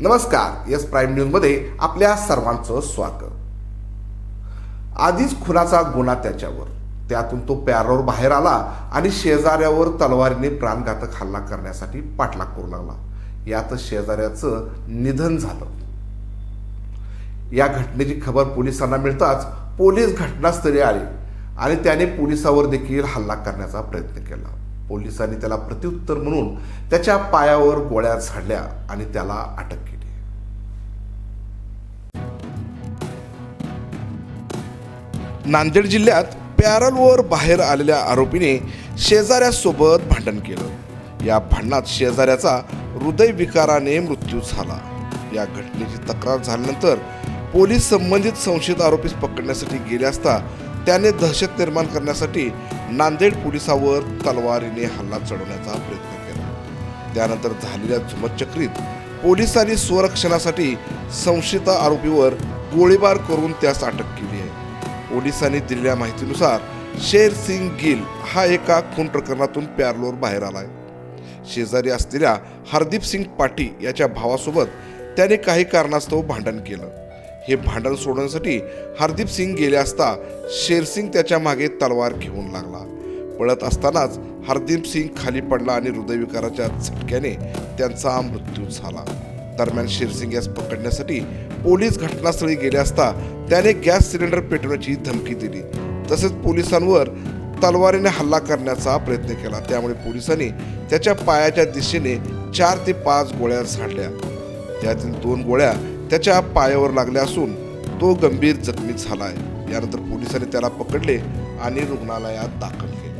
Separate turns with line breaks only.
नमस्कार yes prime न्यूजमध्ये आपल्या सर्वांचं स्वागत. आधीच खुनाचा गुन्हा त्याच्यावर. त्यातून तो पॅरोवर बाहेर आला आणि शेजाऱ्यावर तलवारीने प्राणघातक हल्ला करण्यासाठी पाठलाग करू लागला. यात शेजाऱ्याचं निधन झालं. या घटनेची खबर पोलिसांना मिळताच पोलीस घटनास्थळी आले आणि त्याने पोलिसावर देखील हल्ला करण्याचा प्रयत्न केला. पोलिसांनी त्याला प्रत्युत्तर म्हणून त्याच्या पायावर गोळ्या झाडल्या आणि त्याला अटक केली. नांदेड जिल्ह्यात पॅरलवर बाहेर आलेल्या आरोपीने शेजाऱ्यासोबत भांडण केलं. या भांडणात शेजाऱ्याचा हृदयविकाराने मृत्यू झाला. या घटनेची तक्रार झाल्यानंतर पोलीस संबंधित संशयित आरोपीस पकडण्यासाठी गेले असता त्याने दहशत निर्माण करण्यासाठी नांदेड पोलिसावर तलवारीने हल्ला चढवण्याचा प्रयत्न केला. त्यानंतर झालेल्या झुमतचक्रीत पोलिसांनी स्वरक्षणासाठी संशयित आरोपीवर गोळीबार करून त्यास अटक केली आहे. पोलिसांनी दिलेल्या माहितीनुसार शेर सिंग गिल हा एका खून प्रकरणातून प्यारलोर बाहेर आलाय शेजारी असलेल्या हरदीप सिंग पाटी याच्या भावासोबत त्याने काही कारणास्तव भांडण केलं. हे भांडण सोडवण्यासाठी हरदीप सिंग गेले असता शेरसिंग त्याच्यामागे तलवार घेऊन लागला. पळत असतानाच हरदीप सिंग खाली पडला आणि हृदयविकाराच्या झटक्याने त्यांचा मृत्यू झाला. दरम्यान शेरसिंग यास पकडण्यासाठी पोलीस घटनास्थळी गेले असता त्याने गॅस सिलेंडर पेटवण्याची धमकी दिली. तसेच पोलिसांवर तलवारीने हल्ला करण्याचा प्रयत्न केला. त्यामुळे पोलिसांनी त्याच्या पायाच्या दिशेने चार ते पाच गोळ्या झाडल्या. त्यातील दोन गोळ्या त्याच्या पायावर लागल्या असून तो गंभीर जखमी झालाय. यानंतर पोलिसांनी त्याला पकडले आणि रुग्णालयात दाखल केले.